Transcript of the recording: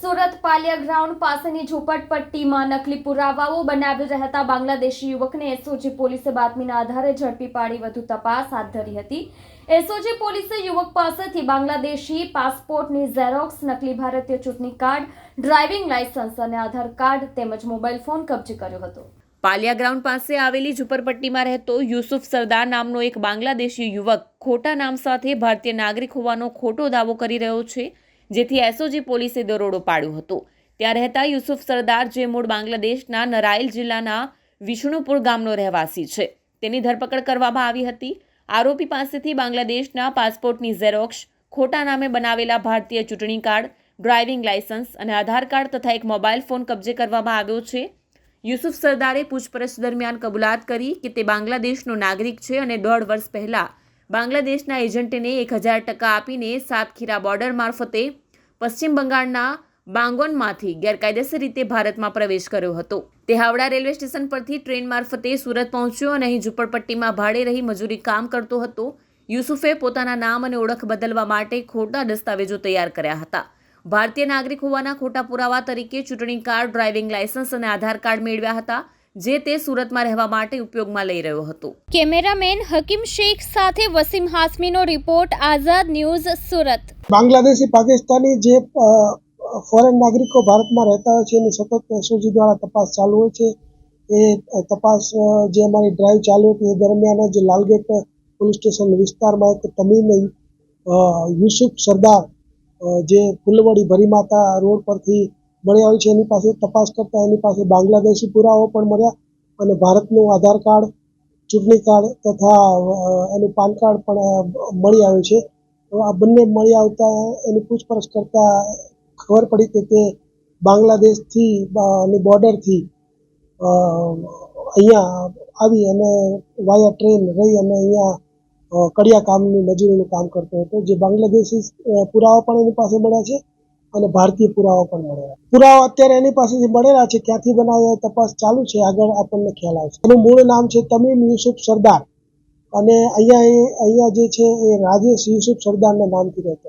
Surat Palia ground પાસેની ઝુંપડપટ્ટીમાં નકલી પુરાવાઓ બનાવી રહેતા બાંગ્લાદેશી યુવકને એસઓજી પોલીસે બાતમીના આધારે ઝડપી પાડી વધુ તપાસ હાથ ધરી હતી. એસઓજી પોલીસે યુવક પાસેથી બાંગ્લાદેશી પાસપોર્ટની ઝેરોક્સ, નકલી ભારતીય ચૂંટણી કાર્ડ, ડ્રાઇવિંગ લાયસન્સ અને આધાર કાર્ડ તેમજ મોબાઈલ ફોન કબજે કર્યો હતો. પાલિયા ગ્રાઉન્ડ પાસે આવેલી ઝુંપડપટ્ટીમાં રહેતો યુસુફ સરદાર નામનો એક બાંગ્લાદેશી યુવક ખોટા નામ સાથે ભારતીય નાગરિક હોવાનો ખોટો દાવો કરી રહ્યો છે. જેથી એસઓજી પોલીસે દરોડો પાડ્યો હતો. ત્યાં રહેતા યુસુફ સરદાર, જે મૂળ બાંગ્લાદેશના નરાઇલ જિલ્લાના વિષ્ણુપુર ગામનો રહેવાસી છે, તેની ધરપકડ કરવામાં આવી હતી. આરોપી પાસેથી બાંગ્લાદેશના પાસપોર્ટની ઝેરોક્ષ, ખોટા નામે બનાવેલા ભારતીય ચૂંટણી કાર્ડ, ડ્રાઇવિંગ લાયસન્સ અને આધાર કાર્ડ તથા એક મોબાઈલ ફોન કબજે કરવામાં આવ્યો છે. યુસુફ સરદારે પૂછપરછ દરમિયાન કબૂલાત કરી કે તે બાંગ્લાદેશનો નાગરિક છે અને દોઢ વર્ષ પહેલા બાંગ્લાદેશના એજન્ટને એક હજાર ટકા આપીને સાતખીરા બોર્ડર મારફતે પશ્ચિમ બંગાળના બાંગોનમાંથી ગેરકાયદેસર રીતે ભારતમાં પ્રવેશ કર્યો હતો. તે હાવડા રેલવે સ્ટેશન પરથી ટ્રેન મારફતે સુરત પહોંચ્યો અને અહીં ઝુંપડપટ્ટીમાં ભાડે રહી મજૂરી કામ કરતો હતો. યુસુફે પોતાના નામ અને ઓળખ બદલવા માટે ખોટા દસ્તાવેજો તૈયાર કર્યા હતા. ભારતીય નાગરિક હોવાના ખોટા પુરાવા તરીકે ચૂંટણી કાર્ડ, ડ્રાઇવિંગ લાયસન્સ અને આધાર કાર્ડ મેળવ્યા હતા. જે તે સુરતમાં રહેવા માટે ઉપયોગમાં લઈ રહ્યો હતો. કેમેરામેન હકીમ શેખ સાથે વસીમ હાસમીનો રિપોર્ટ આઝાદ ન્યૂઝ સુરત. બાંગ્લાદેશી પાકિસ્તાની જે ફોરેન નાગરિકો ભારતમાં રહેતા હોય છે એની સતત એસઓજી દ્વારા તપાસ ચાલુ હોય છે. એ તપાસ જે અમારી ડ્રાઈવ ચાલુ હતી એ દરમિયાન જ લાલગેટ પોલીસ સ્ટેશન વિસ્તારમાં એક તમીમ યુસુફ સરદાર જે ફુલવડી ભરીમાતા રોડ પરથી મળી આવ્યું છે. એની પાસે તપાસ કરતા એની પાસે બાંગ્લાદેશી પુરાવો પણ મળ્યા અને ભારતનું આધાર કાર્ડ, ચૂંટણી કાર્ડ તથા એનું પાન કાર્ડ પણ મળી આવ્યું છે. આ બંને મળી આવતા એની પૂછપરછ કરતા ખબર પડી કે તે બાંગ્લાદેશથી ની બોર્ડરથી અહીંયા આવી અને વાયા ટ્રેન રહી અને અહીંયા કડિયા કામની મજૂરીનું કામ કરતો હતો. જે બાંગ્લાદેશી પુરાવા પણ એની પાસે મળ્યા છે. અને ભારતીય પુરાવા પણ મળેલા પુરાવા અત્યારે એની પાસેથી મળેલા છે, ક્યાંથી બનાવ્યા તપાસ ચાલુ છે, આગળ આપણને ખ્યાલ આવશે. એનું મૂળ નામ છે તમીમ યુસુફ સરદાર. અને અહીંયા અહીંયા જે છે એ રાજેશ યુસુફ સરદારના નામથી રહેતો હતો